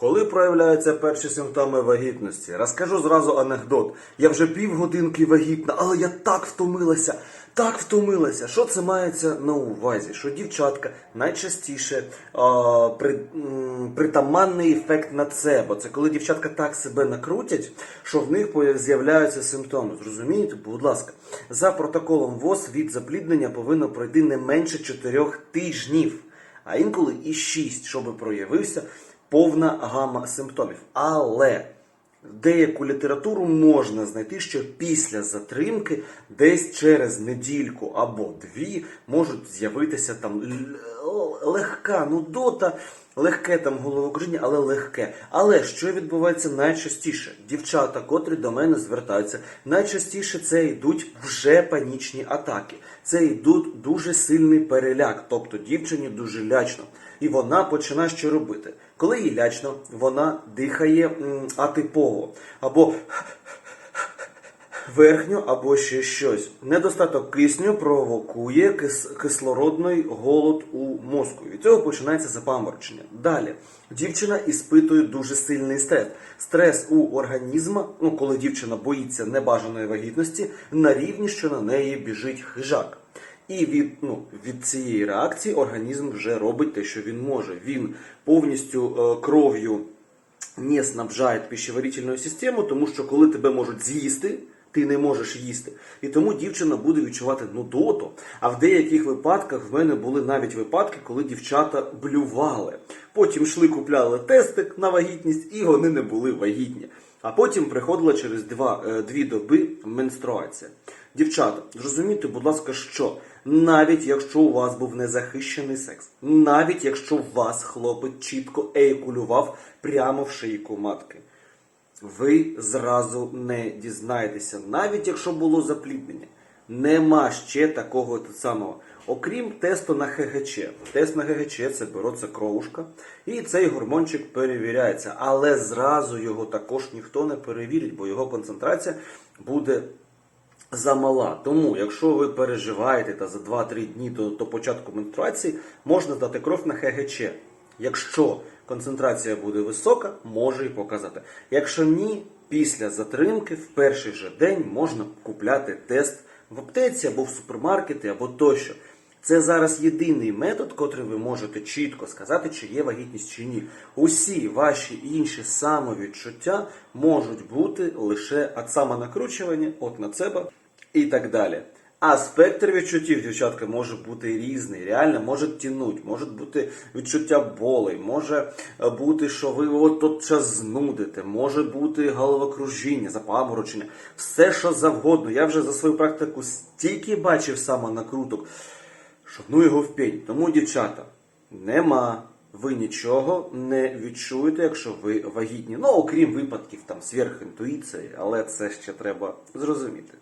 Коли проявляються перші симптоми вагітності? Розкажу зразу анекдот. Я вже півгодинки вагітна, але я так втомилася, так втомилася. Що це мається на увазі? Що дівчатка найчастіше а, при, м, притаманний ефект на це, бо це коли дівчатка так себе накрутять, що в них з'являються симптоми. Зрозумієте, будь ласка, за протоколом ВОЗ від запліднення повинно пройти не менше 4 тижнів, а інколи і 6, щоб проявився повна гама симптомів. Але деяку літературу можна знайти, що після затримки десь через недільку або дві можуть з'явитися там легка нудота, легке там головокружіння, але легке. Але що відбувається найчастіше? Дівчата, котрі до мене звертаються, найчастіше це йдуть вже панічні атаки. Це йдуть дуже сильний переляк, тобто дівчині дуже лячно. І вона починає що робити. Коли їй лячно, вона дихає атипово або верхню, або ще щось. Недостаток кисню провокує кис- кислородний голод у мозку. Від цього починається запаморочення. Далі дівчина іспитує дуже сильний стрес. Стрес у організму, ну коли дівчина боїться небажаної вагітності, на рівні, що на неї біжить хижак. І від, ну, від цієї реакції організм вже робить те, що він може. Він повністю е, кров'ю не снабжає пищеварительну систему, тому що коли тебе можуть з'їсти, ти не можеш їсти. І тому дівчина буде відчувати нудоту. А в деяких випадках в мене були навіть випадки, коли дівчата блювали. Потім йшли, купляли тестик на вагітність, і вони не були вагітні. А потім приходила через два, е, дві доби менструація. Дівчата, зрозумійте, будь ласка, що навіть якщо у вас був незахищений секс, навіть якщо вас хлопець чітко еякулював прямо в шийку матки, ви зразу не дізнаєтеся, навіть якщо було запліднення. Нема ще такого самого. Окрім тесту на ХГЧ. Тест на ХГЧ це береться кровушка, і цей гормончик перевіряється. Але зразу його також ніхто не перевірить, бо його концентрація буде замала. Тому, якщо ви переживаєте та за 2-3 дні до, до початку менструації, можна здати кров на ХГЧ. Якщо концентрація буде висока, може і показати. Якщо ні, після затримки в перший же день можна купляти тест в аптеці або в супермаркеті, або тощо. Це зараз єдиний метод, котрий ви можете чітко сказати, чи є вагітність чи ні. Усі ваші інші самовідчуття можуть бути лише від самонакручування, от нацеба і так далі. А спектр відчуттів, дівчатка, може бути різний. Реально може тянуть, може бути відчуття болей, може е, бути, що ви от тут час знудите, може бути головокружіння, запаморочення, все що завгодно. Я вже за свою практику стільки бачив самонакруток, що ну його в пень. Тому, дівчата, нема. Ви нічого не відчуєте, якщо ви вагітні. Ну, окрім випадків там сверхінтуїції, але це ще треба зрозуміти.